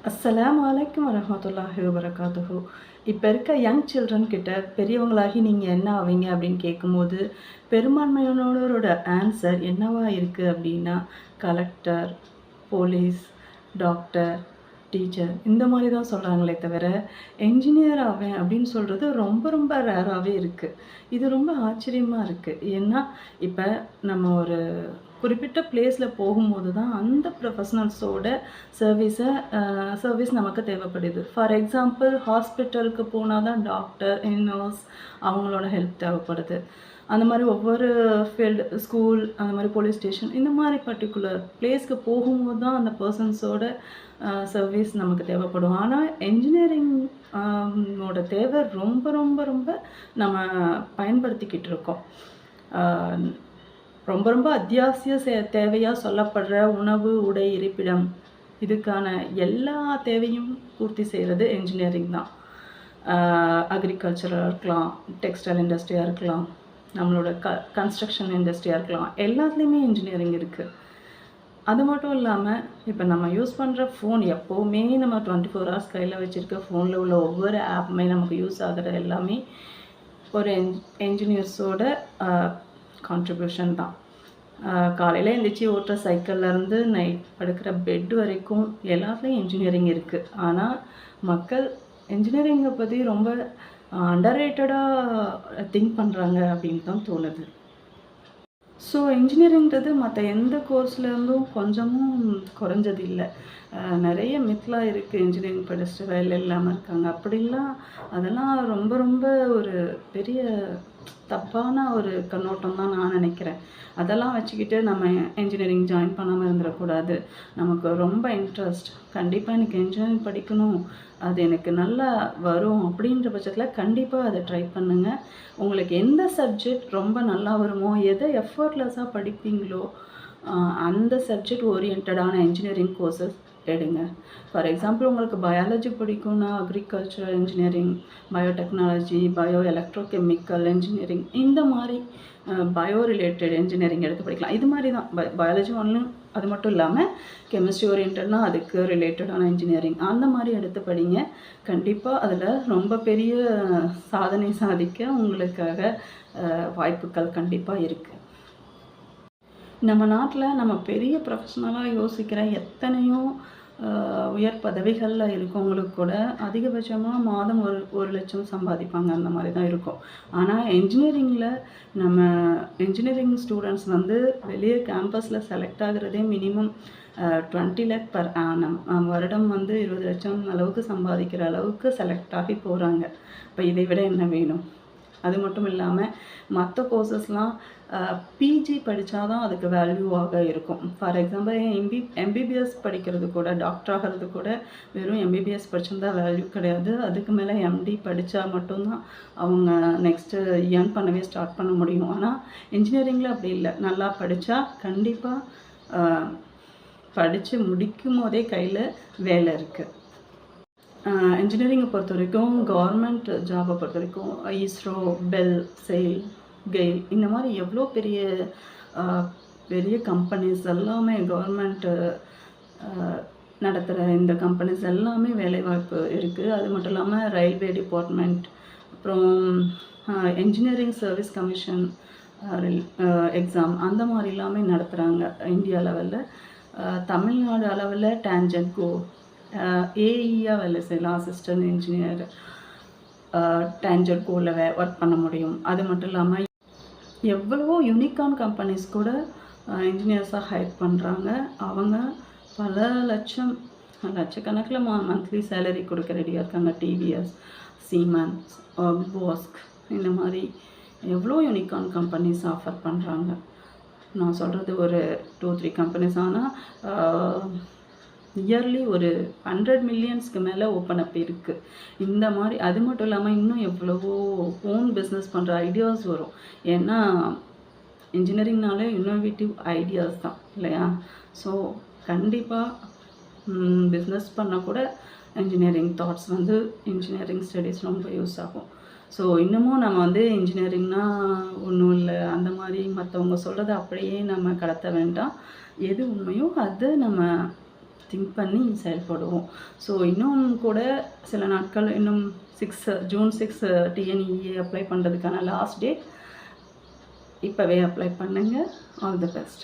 அஸ்ஸலாமு அலைக்கும் வரமத்துல்லாஹி வரகாத்துஹு இப்போ இருக்க யங் சில்ட்ரன் கிட்ட பெரியவங்களாகி நீங்கள் என்ன ஆவீங்க அப்படின்னு கேட்கும்போது பெரும்பான்மையானோரோட ஆன்சர் என்னவா இருக்குது அப்படின்னா கலெக்டர் போலீஸ் டாக்டர் டீச்சர் இந்த மாதிரி தான் சொல்கிறாங்களே தவிர என்ஜினியர் ஆவேன் அப்படின்னு சொல்கிறது ரொம்ப ரொம்ப ரேராகவே இருக்குது இது ரொம்ப ஆச்சரியமாக இருக்குது ஏன்னா இப்போ நம்ம ஒரு குறிப்பிட்ட பிளேஸில் போகும்போது தான் அந்த ப்ரொஃபஷனல்ஸோட சர்வீஸை சர்வீஸ் நமக்கு தேவைப்படுது. ஃபார் எக்ஸாம்பிள் ஹாஸ்பிட்டலுக்கு போனால் தான் டாக்டர் நர்ஸ் அவங்களோட ஹெல்ப் தேவைப்படுது. அந்த மாதிரி ஒவ்வொரு ஃபீல்டு ஸ்கூல் அந்த மாதிரி போலீஸ் ஸ்டேஷன் இந்த மாதிரி பர்டிகுலர் பிளேஸ்க்கு போகும்போது தான் அந்த பர்சன்ஸோட சர்வீஸ் நமக்கு தேவைப்படும். ஆனால் என்ஜினியரிங் ஓட தேவை ரொம்ப ரொம்ப ரொம்ப நம்ம பயன்படுத்திக்கிட்டு இருக்கோம். ரொம்ப ரொம்ப அத்தியாவசிய சே தேவையாக சொல்லப்படுற உணவு உடை இருப்பிடம். இதுக்கான எல்லா தேவையும் பூர்த்தி செய்கிறது என்ஜினியரிங் தான். அக்ரிகல்ச்சராக இருக்கலாம் டெக்ஸ்டைல் இண்டஸ்ட்ரியாக இருக்கலாம் நம்மளோட க கன்ஸ்ட்ரக்ஷன் இண்டஸ்ட்ரியாக இருக்கலாம். எல்லாத்துலேயுமே இன்ஜினியரிங் இருக்குது அது மட்டும் இல்லாமல் இப்போ நம்ம யூஸ் பண்ணுற ஃபோன் எப்போவுமே நம்ம டுவெண்ட்டி ஃபோர் ஹவர்ஸ் கையில் வச்சுருக்க ஃபோனில் உள்ள ஒவ்வொரு ஆப்புமே நமக்கு யூஸ் ஆகிற எல்லாமே ஒரு என் என்ஜினியர்ஸோட கான்ட்ரிபியூஷன் தான். காலையில் எழுந்திரிச்சி ஓட்டுற சைக்கிள்லேருந்து நைட் படுக்கிற பெட் வரைக்கும் எல்லாத்துலேயும் இன்ஜினியரிங் இருக்குது ஆனால் மக்கள் இன்ஜினியரிங்கை பற்றி ரொம்ப அண்டர் ரேட்டடாக திங்க் பண்ணுறாங்க அப்படின்னு தான் தோணுது. ஸோ இன்ஜினியரிங்கிறது மற்ற எந்த கோர்ஸ்லேருந்தும் கொஞ்சமும் குறைஞ்சது இல்லை. நிறைய மித்லாம் இருக்குது இன்ஜினியரிங் படிச்சுட்டு வேலை இல்லாமல் இருக்காங்க. அப்படிலாம் அதெல்லாம் ரொம்ப ரொம்ப ஒரு பெரிய தப்பான ஒரு கண்ணோட்டம் தான் நான் நினைக்கிறேன். அதெல்லாம் வச்சுக்கிட்டு நம்ம இன்ஜினியரிங் ஜாயின் பண்ணாமல் இருந்துடக்கூடாது. நமக்கு ரொம்ப இன்ட்ரெஸ்ட் கண்டிப்பாக எனக்கு இன்ஜினியரிங் படிக்கணும். அது எனக்கு நல்லா வரும் அப்படின்ற பட்சத்தில் கண்டிப்பாக அதை ட்ரை பண்ணுங்கள் உங்களுக்கு எந்த சப்ஜெக்ட் ரொம்ப நல்லா வருமோ எதை எஃபர்ட்லெஸ்ஸாக படிப்பீங்களோ அந்த சப்ஜெக்ட் ஓரியன்டான இன்ஜினியரிங் கோர்சஸ் எடுங்க. ஃபார் எக்ஸாம்பிள் உங்களுக்கு பயாலஜி பிடிக்கும்னா agricultural engineering biotechnology bio electrochemical engineering இந்த மாதிரி பயோ ரிலேட்டட் இன்ஜினியரிங் எடுத்து படிக்கலாம். இது மாதிரி தான். பயாலஜி ஒன்றும் அது மட்டும் இல்லாமல் கெமிஸ்ட்ரி ஓரியன்டட்னா அதுக்கு ரிலேட்டடான இன்ஜினியரிங் அந்த மாதிரி எடுத்து படிங்க. கண்டிப்பாக அதில் ரொம்ப பெரிய சாதனை சாதிக்க உங்களுக்காக வாய்ப்புகள் கண்டிப்பாக இருக்குது நம்ம நாட்டில் நம்ம பெரிய ப்ரொஃபஷ்னலாக யோசிக்கிற எத்தனையோ உயர் பதவிகளில் இருக்கவங்களுக்கு கூட அதிகபட்சமாக மாதம் ஒரு ஒரு லட்சம் சம்பாதிப்பாங்க. அந்த மாதிரி தான் இருக்கும். ஆனால் என்ஜினியரிங்கில் நம்ம இன்ஜினியரிங் ஸ்டூடெண்ட்ஸ் வந்து வெளியே கேம்பஸில் select ஆகுறதே minimum twenty lakh per annum வருடம் வந்து இருபது லட்சம் அளவுக்கு சம்பாதிக்கிற அளவுக்கு செலக்ட் ஆகி போகிறாங்க இப்போ இதை விட என்ன வேணும்? அது மட்டும் இல்லாமல் மற்ற கோர்சஸ்லாம் பிஜி படித்தா தான் அதுக்கு வேல்யூவாக இருக்கும். ஃபார் எக்ஸாம்பிள் எம்பி எம்பிபிஎஸ் படிக்கிறது கூட டாக்டர் ஆகிறது கூட வெறும் எம்பிபிஎஸ் படிச்சிருந்தா வேல்யூ கிடையாது. அதுக்கு மேலே எம்டி படித்தா மட்டும்தான் அவங்க நெக்ஸ்ட்டு ஏர்ன் பண்ணவே ஸ்டார்ட் பண்ண முடியும். ஆனால் இன்ஜினியரிங்கில் அப்படி இல்லை. நல்லா படித்தா கண்டிப்பாக படித்து முடிக்கும் போதே கையில் வேலை இருக்குது இன்ஜினியரிங்கை பொறுத்த வரைக்கும் கவர்மெண்ட் ஜாபை பொறுத்த வரைக்கும் இஸ்ரோ பெல் செயில் கெயில் இந்த மாதிரி எவ்வளோ பெரிய பெரிய கம்பெனிஸ் எல்லாமே கவர்மெண்ட்டு நடத்துகிற இந்த கம்பெனிஸ் எல்லாமே வேலைவாய்ப்பு இருக்குது அது மட்டும் இல்லாமல் ரயில்வே டிபார்ட்மெண்ட் அப்புறம் என்ஜினியரிங் சர்வீஸ் கமிஷன் எக்ஸாம் அந்த மாதிரி எல்லாமே நடத்துகிறாங்க இந்தியா லெவலில் தமிழ்நாடு அளவில் டேஞ்சன்ட் கோ ஏஇயாக வேலை செய்யலாம் அசிஸ்டன்ட் இன்ஜினியர் டேஞ்சர் கோவில் வே ஒர்க் பண்ண முடியும். அது மட்டும் இல்லாமல் எவ்வளவோ யூனிகான் கம்பெனிஸ் கூட இன்ஜினியர்ஸாக ஹையர் பண்ணுறாங்க அவங்க பல லட்சம் லட்சக்கணக்கில் மா மந்த்லி சேலரி கொடுக்க ரெடியாக இருக்காங்க. டிவிஎஸ் சீமன்ஸ் போஸ்க் இந்த மாதிரி எவ்வளோ யூனிகான் கம்பெனிஸ் ஆஃபர் பண்ணுறாங்க நான் சொல்கிறது ஒரு டூ த்ரீ கம்பெனிஸ் ஆனால் இயர்லி ஒரு ஹண்ட்ரட் மில்லியன்ஸ்க்கு மேலே ஓப்பன் அப் இருக்குது இந்த மாதிரி அது மட்டும் இல்லாமல் இன்னும் எவ்வளவோ ஓன் பிஸ்னஸ் பண்ணுற ஐடியாஸ் வரும். ஏன்னா இன்ஜினியரிங்னாலே இன்னோவேட்டிவ் ஐடியாஸ் தான் இல்லையா? ஸோ கண்டிப்பாக பிஸ்னஸ் பண்ணால் கூட இன்ஜினியரிங் தாட்ஸ் வந்து இன்ஜினியரிங் ஸ்டடீஸ் ரொம்ப யூஸ் ஆகும். ஸோ இன்னமும் நம்ம வந்து இன்ஜினியரிங்னா ஒன்றும் இல்லை. அந்த மாதிரி மற்றவங்க சொல்கிறத அப்படியே நம்ம கடத்த வேண்டாம். எது உண்மையோ அதை நம்ம திங்க் பண்ணி செயல்படுவோம். ஸோ இன்னும் கூட சில நாட்கள் இன்னும் six June six TNEA apply பண்ணுறதுக்கான லாஸ்ட் டேட் இப்போவே அப்ளை பண்ணுங்கள் ஆல் தி பெஸ்ட்